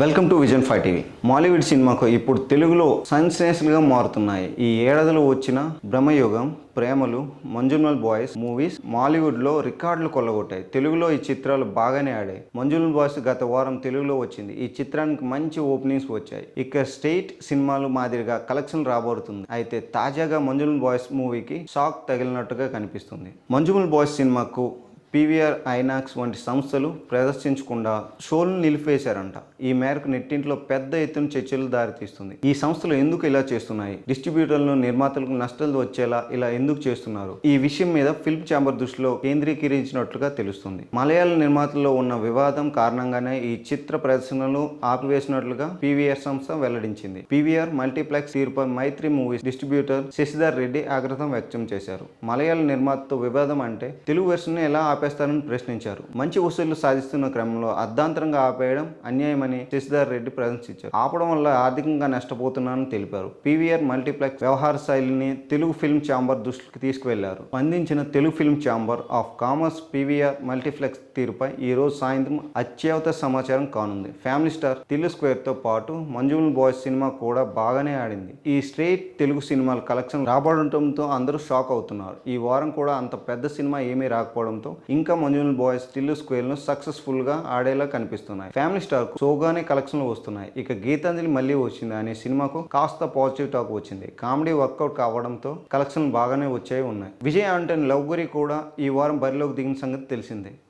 Welcome to vision five TV. Mollywood సినిమాకు ఇప్పుడు తెలుగులో సెన్సేషనల్గా మారుతున్నాయి. ఈ ఏడాదిలో వచ్చిన బ్రహ్మయుగం ప్రేమలు మంజుమల్ బాయ్స్ మూవీస్ మాలీవుడ్లో రికార్డులు కొల్లగొట్టాయి. తెలుగులో ఈ చిత్రాలు బాగానే ఆడాయి. మంజుమల్ బాయ్స్ గత వారం తెలుగులో వచ్చింది. ఈ చిత్రానికి మంచి ఓపెనింగ్స్ వచ్చాయి. ఇక స్టేట్ సినిమాలు మాదిరిగా కలెక్షన్ రాబోతుంది. అయితే తాజాగా మంజుమల్ బాయ్స్ మూవీకి షాక్ తగిలినట్టుగా కనిపిస్తుంది. మంజుమల్ బాయ్స్ సినిమాకు పీవీఆర్ ఐనాక్స్ వంటి సంస్థలు ప్రదర్శించకుండా షోలను నిలిపేశారంట ఈ మేరకు నెట్టింట్లో పెద్ద ఎత్తున చర్చలు దారితీస్తుంది. ఈ సంస్థలు ఎందుకు ఇలా చేస్తున్నాయి? డిస్ట్రిబ్యూటర్లను నిర్మాతలకు నష్టాలు వచ్చేలా ఇలా ఎందుకు చేస్తున్నారు? ఈ విషయం మీద ఫిల్మ్ ఛాంబర్ దృష్టిలో కేంద్రీకరించినట్లుగా తెలుస్తుంది. మలయాళ నిర్మాతల్లో ఉన్న వివాదం కారణంగానే ఈ చిత్ర ప్రదర్శనలు ఆపివేసినట్లుగా పీవీఆర్ సంస్థ వెల్లడించింది. పీవీఆర్ మల్టీప్లెక్స్ తీరుపై మైత్రి మూవీస్ డిస్ట్రిబ్యూటర్ శశిధర్ రెడ్డి ఆగ్రహం వ్యక్తం చేశారు. మలయాళ నిర్మాతతో వివాదం అంటే తెలుగు వెర్షన్ ఎలా ఆపేస్తారని ప్రశ్నించారు. మంచి వసూళ్ళు సాధిస్తున్న క్రమంలో అర్ధాంతరంగా ఆపేయడం అన్యాయమని శశిధర్ రెడ్డి ప్రదర్శించారు ఆపడం వల్ల ఆర్థికంగా నష్టపోతున్నానని తెలిపారు. పీవీఆర్ మల్టీప్లెక్స్ వ్యవహార శైలిని తెలుగు ఫిల్మ్ ఛాంబర్ దృష్టికి తీసుకువెళ్ళారు. స్పందించిన Telugu film chamber of commerce PVR multiplex తీరుపై ఈ రోజు సాయంత్రం అత్యవత సమాచారం కానుంది. ఫ్యామిలీ స్టార్ తిల్లు స్క్వేర్తో పాటు మంజుల్ బాయ్స్ సినిమా కూడా బాగానే ఆడింది. ఈ స్ట్రేట్ తెలుగు సినిమాల కలెక్షన్ రాబడటంతో అందరూ షాక్ అవుతున్నారు. ఈ వారం కూడా అంత పెద్ద సినిమా ఏమీ రాకపోవడంతో ఇంకా మంజునల్ బాయ్స్ టిల్లు స్క్వేర్ను సక్సెస్ఫుల్గా ఆడేలా కనిపిస్తున్నాయి. ఫ్యామిలీ స్టార్ సోగానే కలెక్షన్లు వస్తున్నాయి. ఇక గీతాంజలి మళ్ళీ వచ్చింది అనే సినిమాకు కాస్త పాజిటివ్ టాక్ వచ్చింది. కామెడీ వర్కౌట్ కావడంతో కలెక్షన్లు బాగానే వచ్చాయి ఉన్నాయి. విజయ్ ఆంటన్ లవ్ గురి కూడా ఈ వారం బరిలోకి దిగిన సంగతి తెలిసిందే.